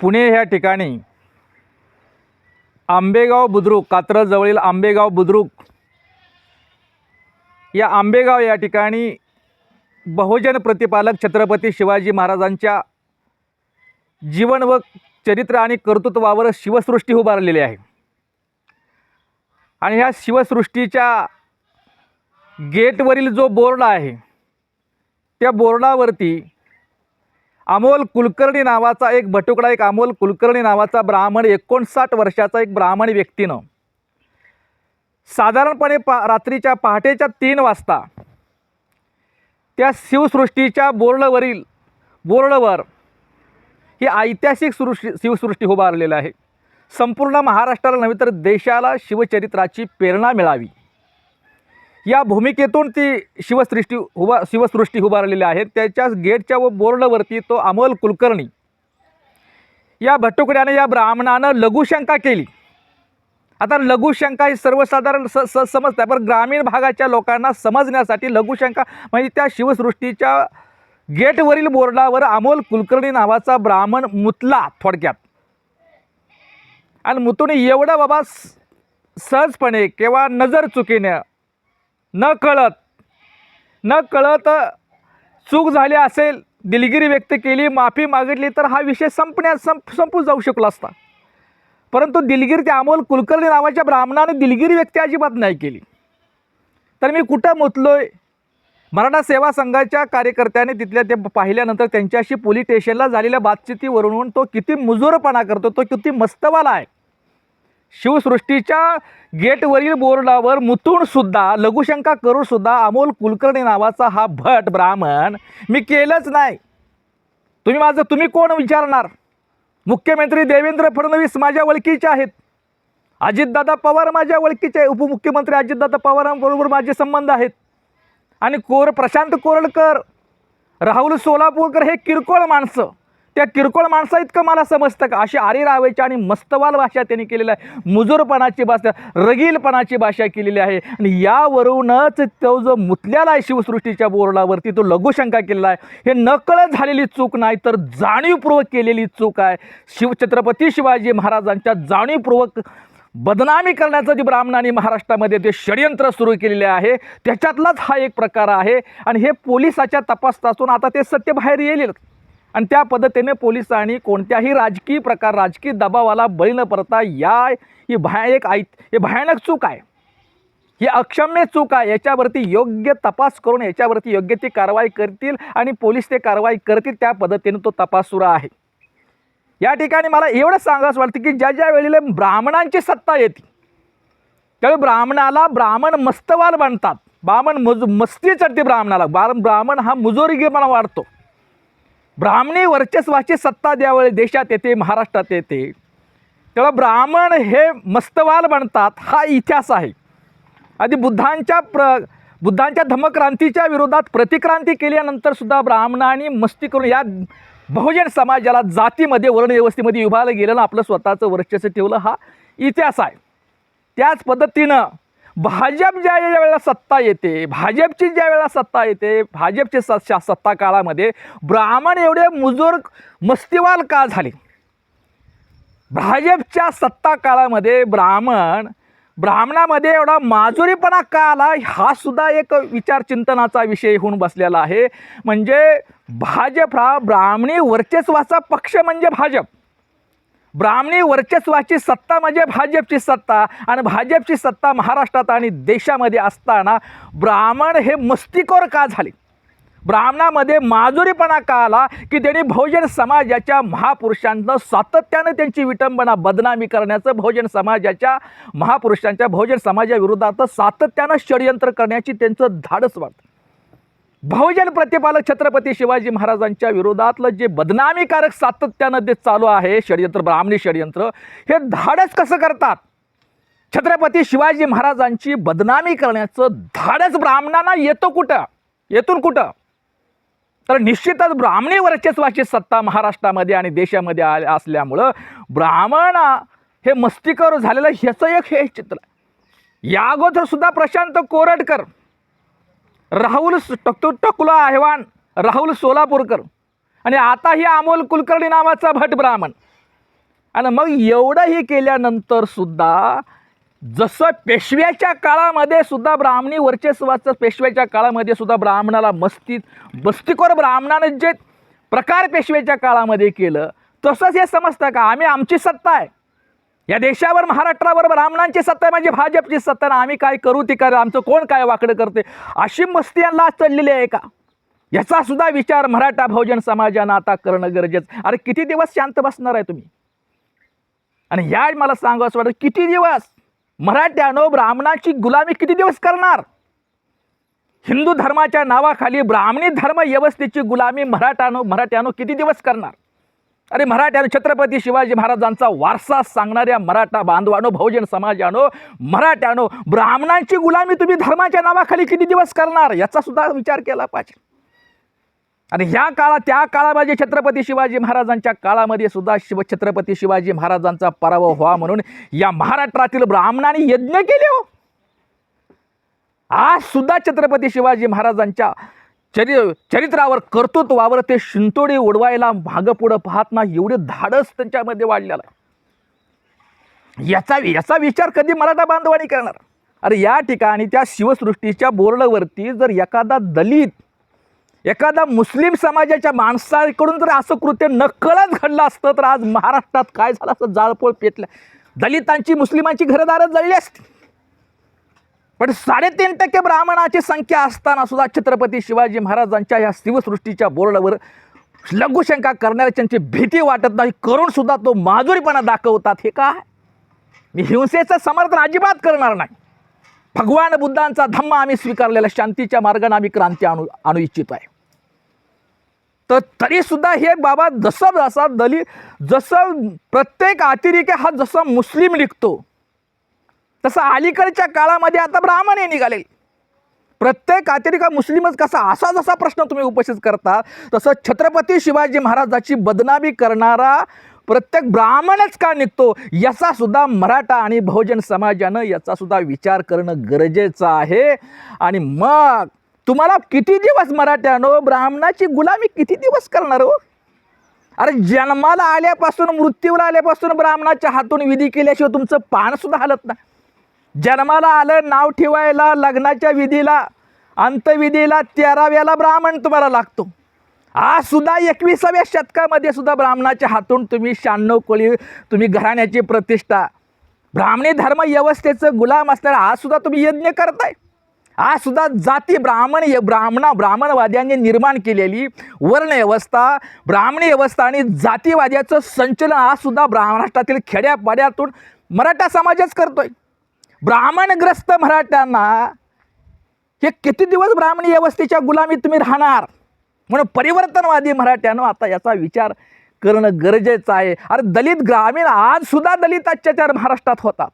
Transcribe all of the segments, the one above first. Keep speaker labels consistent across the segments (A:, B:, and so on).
A: पुणे ह्या ठिकाणी आंबेगाव बुद्रुक कात्रजवळील आंबेगाव बुद्रुक या आंबेगाव या ठिकाणी बहुजन प्रतिपालक छत्रपती शिवाजी महाराजांच्या जीवन व चरित्र आणि कर्तृत्वावर शिवसृष्टी उभारलेली आहे. आणि ह्या शिवसृष्टीच्या गेटवरील जो बोर्ड आहे त्या बोर्डावरती अमोल कुलकर्णी नावाचा एक भटुकडा एक अमोल कुलकर्णी नावाचा ब्राह्मण एकोणसाठ वर्षाचा एक ब्राह्मण व्यक्तीनं. साधारणपणे पा रात्रीच्या पहाटेच्या तीन वाजता त्या शिवसृष्टीच्या बोर्डवरील बोर्डवर ही ऐतिहासिक सृष्टी शिवसृष्टी उभारलेलं आहे. संपूर्ण महाराष्ट्राला नव्हे तर देशाला शिवचरित्राची प्रेरणा मिळावी. या भूमिकेतून ती शिवसृष्टी उभा शिवसृष्टी उभारलेली आहे. त्याच्याच गेटच्या व बोर्डवरती तो अमोल कुलकर्णी. या भट्टुकड्याने या ब्राह्मणानं लघुशंका केली. आता लघुशंका ही सर्वसाधारण स स समजतं. पण ग्रामीण भागाच्या लोकांना समजण्यासाठी लघुशंका म्हणजे त्या शिवसृष्टीच्या गेटवरील बोर्डावर अमोल कुलकर्णी नावाचा ब्राह्मण मुतला थोडक्यात. आणि मुतून एवढं बाबा सहजपणे किंवा नजर चुकीने न कळत न कळत चूक झाली असेल दिलगिरी व्यक्त केली माफी मागितली तर हा विषय संपण्यास संप संपू जाऊ शकला असता. परंतु दिलगिरी त्या अमोल कुलकर्णी नावाच्या ब्राह्मणाने दिलगिरी व्यक्ती अजिबात नाही केली. तर मी कुठं मोतलो आहे मराठा सेवा संघाच्या कार्यकर्त्याने तिथल्या ते पाहिल्यानंतर त्यांच्याशी पोलीस स्टेशनला झालेल्या बातचितीवरून तो किती मुजोरपणा करतो तो किती मस्तवाला आहे. शिवसृष्टीच्या गेटवरील बोर्डावर मुतूनसुद्धा लघुशंका करूनसुद्धा अमोल कुलकर्णी नावाचा हा भट ब्राह्मण मी केलंच नाही. तुम्ही माझं तुम्ही कोण विचारणार? मुख्यमंत्री देवेंद्र फडणवीस माझ्या ओळखीचे आहेत. अजितदादा पवार माझ्या ओळखीचे आहे उपमुख्यमंत्री अजितदादा पवारांबरोबर माझे संबंध आहेत. आणि कोर प्रशांत कोरडकर राहुल सोलापूरकर हे किरकोळ माणसं. त्या किरकोळ माणसा इतकं मला समजतं का? अशी आरे रावेच्या आणि मस्तवाल भाषा त्यांनी केलेली आहे. मुजूरपणाची भाषा रगीलपणाची भाषा केलेली आहे. आणि यावरूनच तो जो मुतल्याला आहे शिवसृष्टीच्या बोर्डावरती तो लघुशंका केलेला आहे. हे नकळत झालेली चूक नाही तर जाणीवपूर्वक केलेली चूक आहे. शिव छत्रपती शिवाजी महाराजांच्या जाणीवपूर्वक बदनामी करण्याचं जे ब्राह्मणांनी महाराष्ट्रामध्ये ते षडयंत्र सुरू केलेले आहे त्याच्यातलाच हा एक प्रकार आहे. आणि हे पोलिसाच्या तपासातून आता ते सत्य बाहेर येईल. आणि त्या पद्धतीने पोलिसांनी कोणत्याही राजकीय प्रकार राजकीय दबावाला बळी न पडता या ही भया एक आय हे भयानक चूक आहे. ही अक्षम्य चूक आहे. याच्यावरती योग्य तपास करून याच्यावरती योग्य ती कारवाई करतील आणि पोलीस ते कारवाई करतील त्या पद्धतीने तो तपास सुरू आहे. या ठिकाणी मला एवढं सांगावंसं वाटतं की ज्या ज्या वेळेला ब्राह्मणांची सत्ता येते त्यावेळी ब्राह्मणाला ब्राह्मण मस्तवाल बनतात. ब्राह्मण मज मस्ती चढते ब्राह्मणाला. ब्राह्मण हा मुजोरीगीरपणा वाढतो. ब्राह्मणी वर्चस्वाची सत्ता ज्यावेळी देशात येते महाराष्ट्रात येते तेव्हा ब्राह्मण हे मस्तवाल बनतात हा इतिहास आहे. आधी बुद्धांच्या प्र बुद्धांच्या धम्मक्रांतीच्या विरोधात प्रतिक्रांती केल्यानंतर सुद्धा ब्राह्मणांनी मस्ती करून या बहुजन समाजाला जातीमध्ये वर्णव्यवस्थेमध्ये विभागलं गेलेलं आपलं स्वतःचं वर्चस्व ठेवलं हा इतिहास आहे. त्याच पद्धतीनं भाजप ज्या ज्या वेळेला सत्ता येते भाजपची ज्या वेळेला सत्ता येते भाजपचे स शा- सत्ता काळामध्ये ब्राह्मण एवढे मुजोर मस्तीवाल का झाले? भाजपच्या सत्ता काळामध्ये ब्राह्मण ब्राह्मणामध्ये एवढा माजुरीपणा का आला? हा सुद्धा एक विचार चिंतनाचा विषय होऊन बसलेला आहे. म्हणजे भाजप हा ब्राह्मणी वर्चस्वाचा पक्ष म्हणजे भाजप. ब्राह्मणी वर्चस्वाची सत्ता म्हणजे भाजपची सत्ता आणि भाजपची सत्ता महाराष्ट्रात आणि देशामध्ये असताना ब्राह्मण हे मस्तिकोर का झाले? ब्राह्मणामध्ये माजुरीपणा का आला की त्यांनी बहुजन समाजाच्या महापुरुषांनं सातत्यानं त्यांची विटंबना बदनामी करण्याचं बहुजन समाजाच्या महापुरुषांच्या बहुजन समाजाविरोधात सातत्यानं षडयंत्र करण्याची त्यांचं धाडस वाटतं. बहुजन प्रतिपालक छत्रपती शिवाजी महाराजांच्या विरोधातलं जे बदनामीकारक सातत्यानं ते चालू आहे षडयंत्र ब्राह्मणी षडयंत्र हे धाडस कसं करतात? छत्रपती शिवाजी महाराजांची बदनामी करण्याचं धाडस ब्राह्मणांना येतो कुठं? येतून कुठं? तर निश्चितच ब्राह्मणी वर्चस्वाची सत्ता महाराष्ट्रामध्ये आणि देशामध्ये आ असल्यामुळं ब्राह्मण हे मस्तीकर झालेलं ह्याचं एक हे चित्र या अगोदर सुद्धा प्रशांत कोरटकर राहुल स- टकुला आव्हान. राहुल सोलापूरकर. आणि आता ही अमोल कुलकर्णी नावाचा भट ब्राह्मण. आणि मग एवढंही केल्यानंतर सुद्धा जसं पेशव्याच्या काळामध्ये सुद्धा ब्राह्मणी वर्चस्वाचं पेशव्याच्या काळामध्ये सुद्धा ब्राह्मणाला मस्तीत बस्तीकोर ब्राह्मणानं जे प्रकार पेशव्याच्या काळामध्ये केलं तसंच हे समजतं का? आम्ही आमची सत्ता आहे. या देशावर महाराष्ट्रावर ब्राह्मणांची सत्ता आहे म्हणजे भाजपची सत्ता आहे. आम्ही काय करू ती करा आमचं कोण काय वाकडं करते? अशी मस्ती यांना चढलेली आहे का? याचा सुद्धा विचार मराठा बहुजन समाजानं आता करणं गरजेचं अरे किती दिवस शांत बसणार आहे तुम्ही? आणि या मला सांगा असं वाटतं किती दिवस? मराठ्यानो ब्राह्मणाची गुलामी किती दिवस करणार? हिंदू धर्माच्या नावाखाली ब्राह्मणी धर्म व्यवस्थेची गुलामी मराठानो मराठ्यानो किती दिवस करणार? अरे मराठ्यानो छत्रपती शिवाजी महाराजांचा वारसा सांगणाऱ्या मराठा बांधवानो बहुजन समाजानो मराठ्यानो ब्राह्मणांची गुलामी तुम्ही धर्माच्या नावाखाली किती दिवस करणार? याचा सुद्धा विचार केला पाहिजे. आणि ह्या काळात त्या काळामध्ये छत्रपती शिवाजी महाराजांच्या काळामध्ये सुद्धा शिव छत्रपती शिवाजी महाराजांचा पराभव व्हा म्हणून या महाराष्ट्रातील ब्राह्मणांनी यज्ञ केले हो. आज सुद्धा छत्रपती शिवाजी महाराजांच्या चरि चरित्रावर कर्तृत्वावर ते शिंतोडे उडवायला मागं पुढं पाहत नाही. एवढे धाडस त्यांच्यामध्ये वाढलेलं आहे. याचा याचा विचार कधी मराठा बांधवानी करणार? अरे या ठिकाणी त्या शिवसृष्टीच्या बोर्डवरती जर एखादा दलित एखादा मुस्लिम समाजाच्या माणसाकडून जर असं कृत्य नकळत घडलं असतं तर आज महाराष्ट्रात काय झालं असतं जाळपोळ पेटलं? दलितांची मुस्लिमांची घरदारं जळली असती. पण साडेतीन टक्के ब्राह्मणाची संख्या असताना सुद्धा छत्रपती शिवाजी महाराजांच्या या शिवसृष्टीच्या बोर्डावर लघुशंका करणाऱ्या त्यांची भीती वाटत नाही. करून सुद्धा तो माजुरीपणा दाखवतात. हे काय? मी हिंसेचं समर्थन अजिबात करणार नाही. भगवान बुद्धांचा धम्म आम्ही स्वीकारलेला शांतीच्या मार्गाने आम्ही क्रांती आणू आणू इच्छितो आहे. तर तरीसुद्धा हे बाबा जसं जसा दलित जसं प्रत्येक अतिरेकी हा जसा मुस्लिम लिखतो तसं अलीकडच्या काळामध्ये आता ब्राह्मण हे निघाले. प्रत्येक अतिरिका मुस्लिमच कसा असा जसा प्रश्न तुम्ही उपस्थित करता तसं छत्रपती शिवाजी महाराजाची बदनामी करणारा प्रत्येक ब्राह्मणच का निघतो याचा सुद्धा मराठा आणि बहुजन समाजानं याचा सुद्धा विचार करणं गरजेचं आहे. आणि मग तुम्हाला किती दिवस मराठ्यानो ब्राह्मणाची गुलामी किती दिवस करणार हो? अरे जन्माला आल्यापासून मृत्यूला आल्यापासून ब्राह्मणाच्या हातून विधी केल्याशिवाय तुमचं पान सुद्धा हलत नाही. जन्माला आलं नाव ठेवायला लग्नाच्या विधीला अंतविधीला तेराव्याला ब्राह्मण तुम्हाला लागतो. आज सुद्धा एकविसाव्या शतकामध्ये सुद्धा ब्राह्मणाच्या हातून तुम्ही शहाण्णव कोळी तुम्ही घराण्याची प्रतिष्ठा ब्राह्मणी धर्म व्यवस्थेचं गुलाम असणारा आज सुद्धा तुम्ही यज्ञ करताय. आज सुद्धा जाती ब्राह्मण ब्राह्मणा ब्राह्मणवाद्यांनी निर्माण केलेली वर्णव्यवस्था ब्राह्मणी व्यवस्था आणि जातीवाद्याचं संचलन आज सुद्धा महाराष्ट्रातील खेड्यापाड्यातून मराठा समाजच करतोय. ब्राह्मणग्रस्त मराठ्यांना हे किती दिवस ब्राह्मणी व्यवस्थेच्या गुलामीत तुम्ही राहणार? म्हणून परिवर्तनवादी मराठ्यानं आता याचा विचार करणं गरजेचं आहे. अरे दलित ग्रामीण आज सुद्धा दलित अत्याचार महाराष्ट्रात होतात.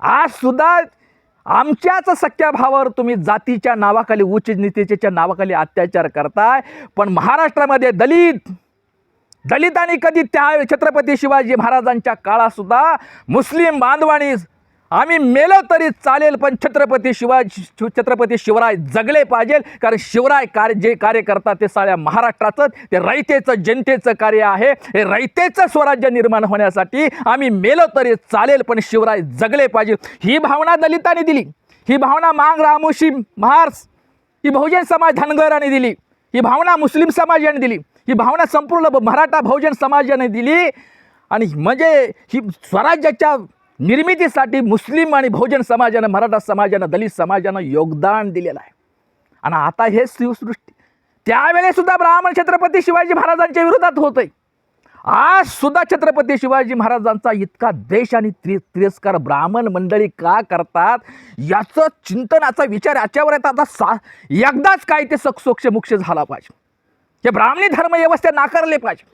A: आज सुद्धा आमच्याच सख्या भावावर तुम्ही जातीच्या नावाखाली उच्च नीतीच्या नावाखाली अत्याचार करताय. पण महाराष्ट्रामध्ये दलित दलितांनी कधी त्या छत्रपती शिवाजी महाराजांच्या काळातसुद्धा मुस्लिम बांधवांनी आम्ही मेलो तरी चालेल पण छत्रपती शिवाय शिव- छत्रपती शिवराय जगले पाहिजे. कारण शिवराय कार्य जे कार्य करतात ते साऱ्या महाराष्ट्राचं ते रयतेचं जनतेचं कार्य आहे. हे रयतेचं स्वराज्य निर्माण होण्यासाठी आम्ही मेलो तरी चालेल पण शिवराय जगले पाहिजे. ही भावना दलितांनी दिली. ही भावना मांग रामोशी महार्स. ही बहुजन समाज धनगराने दिली. ही भावना मुस्लिम समाजाने दिली. ही भावना संपूर्ण मराठा बहुजन समाजाने दिली. आणि म्हणजे ही स्वराज्याच्या निर्मितीसाठी मुस्लिम आणि बहुजन समाजानं मराठा समाजानं दलित समाजानं योगदान दिलेलं आहे. आणि आता हे शिवसृष्टी त्यावेळेसुद्धा ब्राह्मण छत्रपती शिवाजी महाराजांच्या विरोधात होतंय. आज सुद्धा छत्रपती शिवाजी महाराजांचा इतका देश आणि त्रि तिरस्कार ब्राह्मण मंडळी का करतात याचं चिंतनाचा विचार याच्यावर येतात आता सा एकदाच काय ते सक्सोक्ष मुख्य झाला पाहिजे. हे ब्राह्मणी धर्मव्यवस्था नाकारले पाहिजे.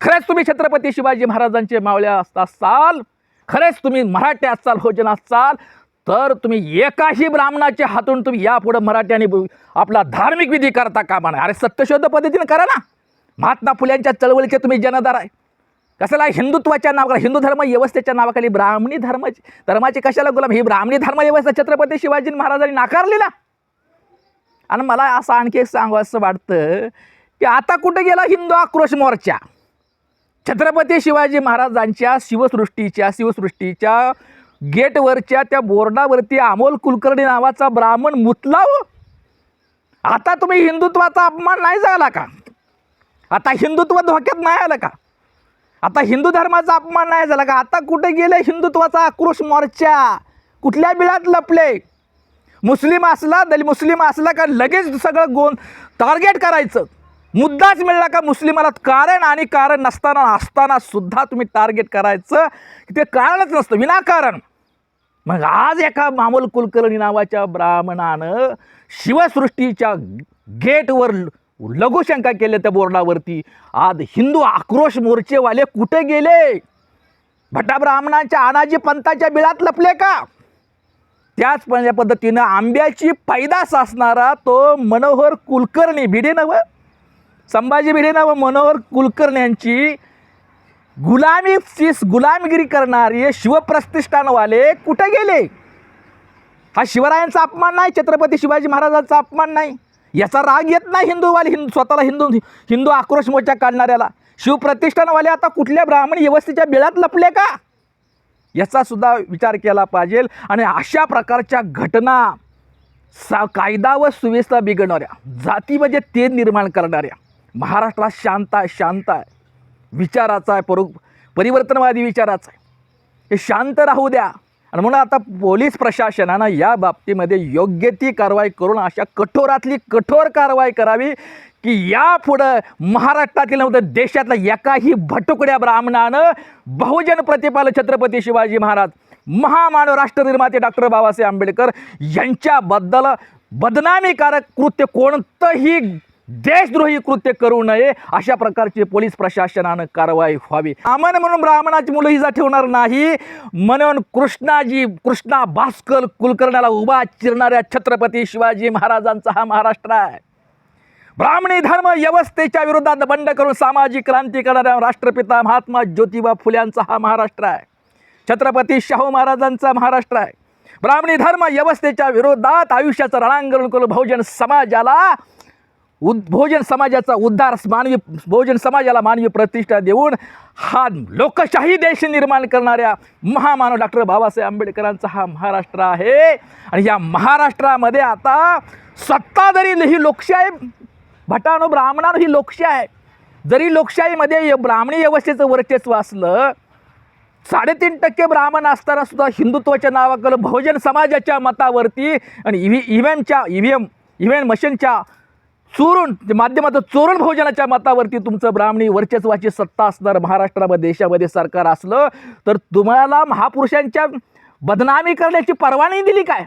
A: खरंच तुम्ही छत्रपती शिवाजी महाराजांचे मावळ्या असता असाल खरेच तुम्ही मराठी असाल भोजन असाल तर तुम्ही एकाही ब्राह्मणाच्या हातून तुम्ही यापुढं मराठ्याने आपला धार्मिक विधी करता कामा नाही अरे सत्यशोध पद्धतीने करा ना. महात्मा फुल्यांच्या चळवळीचे तुम्ही जनदार आहे. कशाला हिंदुत्वाच्या नावाखाली हिंदू धर्म व्यवस्थेच्या नावाखाली ब्राह्मणी धर्माची धर्माची कशाला गुलाम? ही ब्राह्मणी धर्म व्यवस्था छत्रपती शिवाजी महाराजांनी नाकारली ना आणि मला असं आणखी एक सांगावं असं वाटतं की आता कुठे गेला हिंदू आक्रोश मोर्चा? छत्रपती शिवाजी महाराजांच्या शिवसृष्टीच्या शिवसृष्टीच्या गेटवरच्या त्या बोर्डावरती अमोल कुलकर्णी नावाचा ब्राह्मण मुतला हो. आता तुम्ही हिंदुत्वाचा अपमान नाही झाला का? आता हिंदुत्व धोक्यात नाही आलं का? आता हिंदू धर्माचा अपमान नाही झाला का? आता कुठे गेले हिंदुत्वाचा आक्रोश मोर्चा? कुठल्या बिळात लपले? मुस्लिम असला दल मुस्लिम असला का लगेच सगळं गोन टार्गेट करायचं? मुद्दाच मिळला का मुस्लिमाला कारण आणि कारण नसताना असताना सुद्धा तुम्ही टार्गेट करायचं की ते कारणच नसतं विनाकारण. मग आज एका मामूल कुलकर्णी नावाच्या ब्राह्मणानं शिवसृष्टीच्या गेटवर लघुशंका केल्या त्या बोर्डावरती. आज हिंदू आक्रोश मोर्चेवाले कुठे गेले? भटा ब्राह्मणांच्या अनाजी पंथाच्या बिळात लपले का? त्याच पण- पद्धतीनं आंब्याची पैदास असणारा तो मनोहर कुलकर्णी भिडे नवं संभाजी भिडेना व मनोहर कुलकर्णी यांची गुलामीची गुलामगिरी करणारे शिवप्रतिष्ठानवाले कुठे गेले? हा शिवरायांचा अपमान नाही छत्रपती शिवाजी महाराजांचा अपमान नाही. याचा राग येत नाही हिंदूवाले हिंदू स्वतःला हिंदू हिंदू आक्रोश मोर्चा काढणाऱ्याला. शिवप्रतिष्ठानवाले आता कुठल्या ब्राह्मण व्यवस्थेच्या बिळात लपले का? याचा सुद्धा विचार केला पाहिजे आणि अशा प्रकारच्या घटना सा कायदा व सुव्यवस्था बिघडणाऱ्या जाती म्हणजे ते निर्माण करणाऱ्या. महाराष्ट्रात शांत आहे शांत आहे. विचाराचा आहे परो परिवर्तनवादी विचाराचा आहे. हे शांत राहू द्या. आणि म्हणून आता पोलीस प्रशासनानं या बाबतीमध्ये योग्य ती कारवाई करून अशा कठोरातली कठोर कारवाई करावी की यापुढं महाराष्ट्रातील नव्हतं देशातल्या एकाही भटुकड्या ब्राह्मणानं बहुजन प्रतिपाल छत्रपती शिवाजी महाराज महामानव राष्ट्रनिर्माते डॉक्टर बाबासाहेब आंबेडकर यांच्याबद्दल बदनामीकारक कृत्य कोणतंही देशद्रोही कृत्य करू नये अशा प्रकारची पोलीस प्रशासनानं कारवाई व्हावी. आमन म्हणून ब्राह्मणाची मुलं हिजा ठेवणार नाही. म्हणून कृष्णाजी कृष्णा भास्कर कुलकर्णाला उभा चिरणाऱ्या छत्रपती शिवाजी महाराजांचा हा महाराष्ट्र आहे. ब्राह्मणी धर्म व्यवस्थेच्या विरोधात बंड करून सामाजिक क्रांती करणाऱ्या राष्ट्रपिता महात्मा ज्योतिबा फुल्यांचा हा महाराष्ट्र आहे. छत्रपती शाहू महाराजांचा महाराष्ट्र आहे. ब्राह्मणी धर्म व्यवस्थेच्या विरोधात आयुष्याचं रणांगण करून बहुजन समाजाला उद बहुजन समाजाचा उद्धार मानवी बहुजन समाजाला मानवी प्रतिष्ठा देऊन हा लोकशाही देश निर्माण करणाऱ्या महामानव डॉक्टर बाबासाहेब आंबेडकरांचा हा महाराष्ट्र आहे. आणि या महाराष्ट्रामध्ये आता सत्ताधारी ही लोकशाही भटानो ब्राह्मणानो ही लोकशाही आहे. जरी लोकशाहीमध्ये य- ब्राह्मणी व्यवस्थेचं वर्चस्व असलं साडेतीन टक्के ब्राह्मण असताना सुद्धा हिंदुत्वाच्या नावाकडं बहुजन समाजाच्या मतावरती आणि E व्ही ई व्ही एमच्या E V M E V M मशीनच्या चोरून माध्यमाचं चोरण भोजनाच्या मतावरती तुमचं ब्राह्मणी वर्चस्वाची सत्ता असणार महाराष्ट्रामध्ये देशामध्ये सरकार असलं तर तुम्हाला महापुरुषांच्या बदनामी करण्याची परवानगी दिली काय?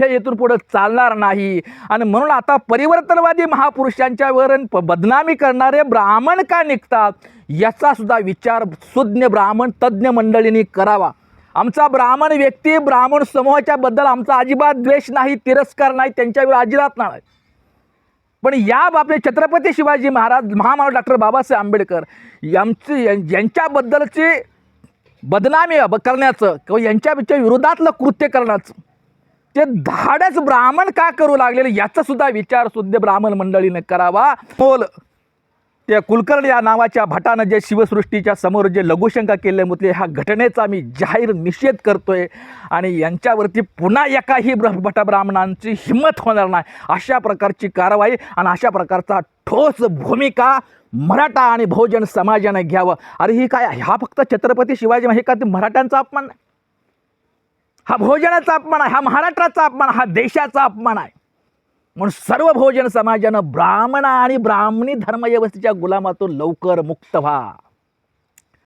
A: हे येथून पुढं चालणार नाही. आणि म्हणून आता परिवर्तनवादी महापुरुषांच्यावर प- बदनामी करणारे ब्राह्मण का निघतात? याचा सुद्धा विचार सुज्ञ ब्राह्मण तज्ज्ञ मंडळींनी करावा. आमचा ब्राह्मण व्यक्ती ब्राह्मण समूहाच्या बद्दल आमचा अजिबात द्वेष नाही तिरस्कार नाही त्यांच्यावर अजिबात नाही पण या बाबतीत छत्रपती शिवाजी महाराज महामानव डॉक्टर बाबासाहेब आंबेडकर यांची यां- बदनामी करण्याचं किंवा यांच्यापेक्षा विरोधातलं कृत्य करण्याचं ते धाडस ब्राह्मण का करू लागलेलं? याचा सुद्धा विचार सुद्धा ब्राह्मण मंडळीने करावा. बोल. त्या कुलकर्णी या नावाच्या भटानं जे शिवसृष्टीच्या समोर जे लघुशंका केले होते ह्या घटनेचा मी जाहीर निषेध करतोय आणि यांच्यावरती पुन्हा एकाही ब्र ब्राह्मणांची हिंमत होणार नाही. अशा प्रकारची कारवाई आणि अशा प्रकारचा ठोस भूमिका मराठा आणि बहुजन समाजाने घ्यावं. अरे ही काय हा फक्त छत्रपती शिवाजी हे का ते मराठ्यांचा अपमान हा भोजनाचा अपमान आहे हा महाराष्ट्राचा अपमान हा देशाचा अपमान आहे? म्हणून सर्व भोजन समाजानं ब्राह्मण आणि ब्राह्मणी धर्मव्यवस्थेच्या गुलामातून लवकर मुक्त व्हा.